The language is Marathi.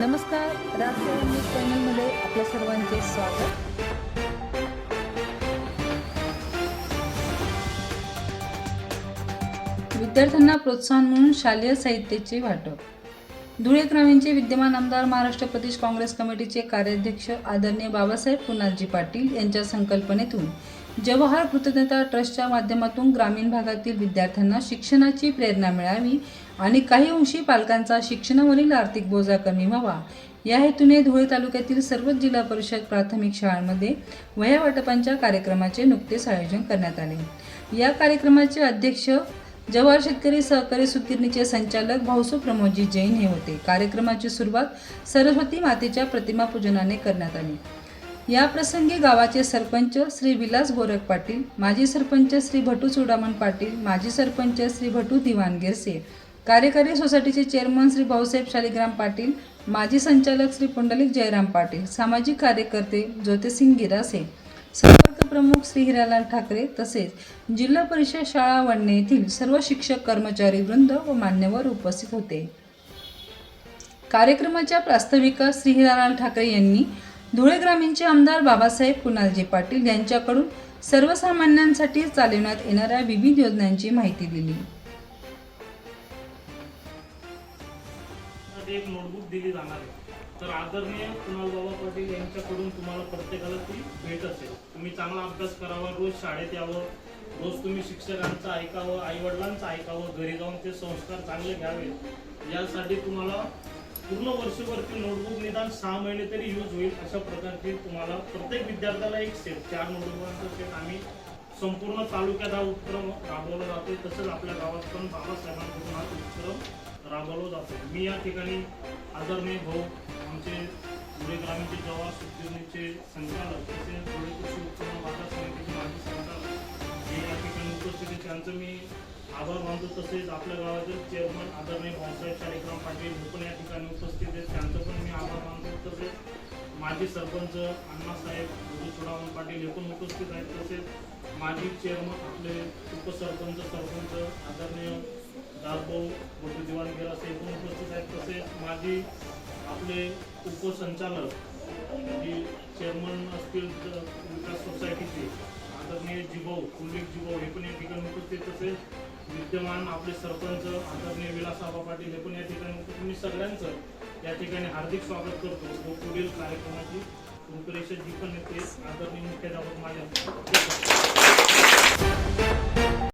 नमस्कार राजसेवा न्यूज चॅनलमध्ये आपल्या सर्वांचे स्वागत. विद्यार्थ्यांना प्रोत्साहन म्हणून शालेय साहित्याचे वाटप. धुळे ग्रामीणचे विद्यमान आमदार महाराष्ट्र प्रदेश काँग्रेस कमिटीचे कार्याध्यक्ष आदरणीय बाबासाहेब पुनाजी पाटील यांच्या संकल्पनेतून जवाहर कृतज्ञता ट्रस्टच्या माध्यमातून ग्रामीण भागातील विद्यार्थ्यांना शिक्षणाची प्रेरणा मिळावी आणि काही अंशी पालकांचा शिक्षणावरील आर्थिक बोजा कमी व्हावा. या हेतूने धुळे तालुक्यातील सर्वच जिल्हा परिषद प्राथमिक शाळांमध्ये वह्या वाटपांच्या कार्यक्रमाचे नुकतेच आयोजन करण्यात आले. या कार्यक्रमाचे अध्यक्ष जवाहर शेतकरी सहकारी सुतगिरणीचे संचालक भाऊसू प्रमोदजी जैन हे होते. कार्यक्रमाची सुरुवात सरस्वती मातेच्या प्रतिमा पूजनाने करण्यात आली. या प्रसंगी गावाचे सरपंच श्री विलास गोरख पाटील माजी सरपंच श्री भटू चुडामण पाटील माजी सरपंच श्री भटू दिवाण गिरसे कार्यकारी सोसायटीचे चेअरमन श्री भाऊसाहेब शालिग्राम पाटील माजी संचालक श्री पुंडलिक जयराम पाटील सामाजिक कार्यकर्ते ज्योतिसिंग गिरासे संपर्क प्रमुख श्री हिरालाल ठाकरे तसेच जिल्हा परिषद शाळा वडणे येथील सर्व शिक्षक कर्मचारी वृंद व मान्यवर उपस्थित होते. कार्यक्रमाच्या प्रास्ताविका श्री हिरालाल ठाकरे यांनी धुळे ग्रामीणचे आमदार बाबासाहेब कुणालजी पाटील यांच्याकडून सर्वसामान्यांसाठी चालवण्यात येणाऱ्या विविध योजनांची माहिती दिली. एक नोटबुक दिली जाणार आहे. तर आदरणीय कुणाल बाबा पाटील यांच्याकडून तुम्हाला प्रत्येकाला ती भेट असेल. तुम्ही चांगला अभ्यास करावा रोज शाळेत यावं. रोज तुम्ही शिक्षकांचं ऐकावं आईवडिलांचं ऐकावं घरी जाऊन ते संस्कार चांगले घ्यावे यासाठी तुम्हाला पूर्ण वर्षभरती नोटबुक निदान सहा महिने तरी यूज होईल अशा प्रकारची तुम्हाला प्रत्येक विद्यार्थ्याला एक सेट चार नोटबुकांचा सेट आम्ही संपूर्ण तालुक्यात हा उपक्रम राबवला जातोय. तसंच आपल्या गावात पण बाबासाहेबांकडून हा उपक्रम राबवला जातो मी या ठिकाणी आदरणीय भाऊ आमचे धुळे ग्रामीणचे जवाहर सुखदेवनीचे संचालक तसेच धुळे कृषी उत्पन्न आभार मानतो. तसेच आपल्या गावातील चेअरमन आदरणीय भाऊसाहेब शालिग्राम पाटील हे पण या ठिकाणी उपस्थित आहेत. त्यांचं पण मी आभार मानतो. तसेच माजी सरपंच अण्णासाहेब चुडावण पाटील हे पण उपस्थित आहेत. तसेच माजी चेअरमन आपले उपसरपंच सरपंच आदरणीय दासभाऊ मोठे दिवाण असे हे पण उपस्थित आहेत. तसेच माजी आपले उपसंचालक जी चेअरमन असतील विकास सोसायटी आदरणीय जिभाऊ कुलदीप जिभाऊ हे पण या ठिकाणी उपस्थित तसेच विद्यमान आपले सरपंच आदरणीय विलासआबा पाटील हे पण या ठिकाणी मी सगळ्यांचं या ठिकाणी हार्दिक स्वागत करतो. व पुढील कार्यक्रमाची. रूपरेषा जी पण येते. आदरणीय मुख्याध्यापक माझ्या.